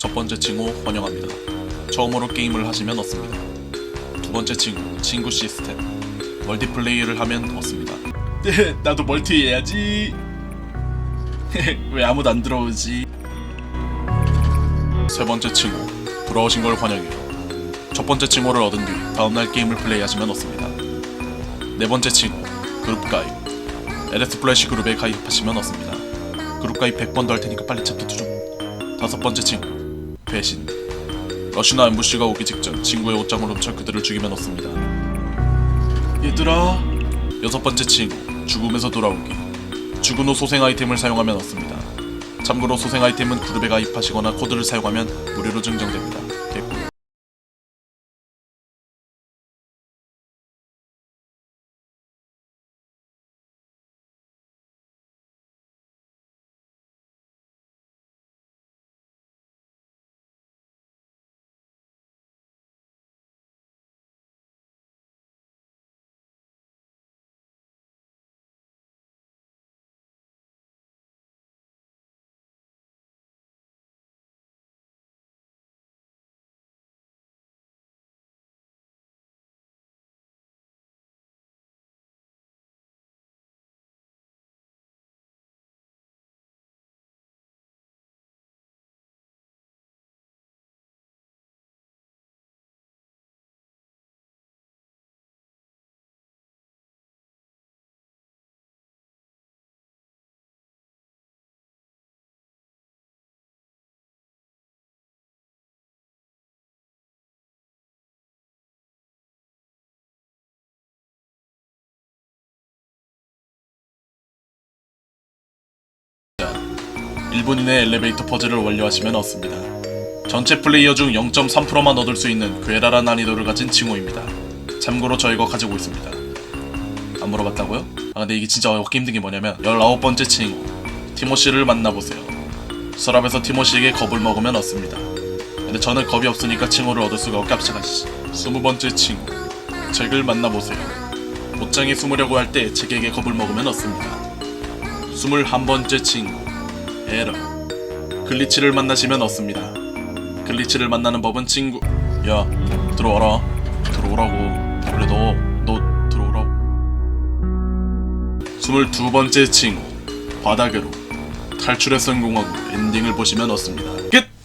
첫 번째 친구 환영합니다. 처음으로 게임을 하시면 얻습니다. 두 번째 친구 친구 시스템 멀티플레이를 하면 얻습니다. 네, 나도 멀티 해야지. 왜 아무도 안 들어오지? 세 번째 친구 돌아오신 걸 환영해요. 첫 번째 친구를 얻은 뒤 다음날 게임을 플레이하시면 얻습니다. 네 번째 친구 그룹 가입 LS 플래시 그룹에 가입하시면 얻습니다. 그룹 가입 100번 더할 테니까 빨리 챕터 2 좀 다섯 번째 친구 배신 러시나 엠부시가 오기 직전 친구의 옷장을 훔쳐 그들을 죽이면 얻습니다. 얘들아 여섯 번째 친구 죽음에서 돌아오기 죽은 후 소생 아이템을 사용하면 얻습니다. 참고로 소생 아이템은 그룹에 가입하시거나 코드를 사용하면 무료로 증정됩니다. 1분 이내 엘리베이터 퍼즐을 완료하시면 얻습니다. 전체 플레이어 중 0.3%만 얻을 수 있는 괴랄한 난이도를 가진 칭호입니다. 참고로 저 이거 가지고 있습니다. 안 물어봤다고요? 아 근데 이게 진짜 어렵기 힘든 게 뭐냐면 19번째 친구 티모시를 만나보세요. 서랍에서 티모시에게 겁을 먹으면 얻습니다. 근데 저는 겁이 없으니까 칭호를 얻을 수가 없게 합시다시 20번째 칭호 책을 만나보세요. 옷장에 숨으려고 할 때 책에게 겁을 먹으면 얻습니다. 21번째 친구 에러 글리치를 만나시면 얻습니다. 글리치를 만나는 법은 친구 야 들어와라. 들어오라고. 그래 너 너 들어오라고. 22번째 친구 바닥으로. 탈출의 성공하고 엔딩을 보시면 얻습니다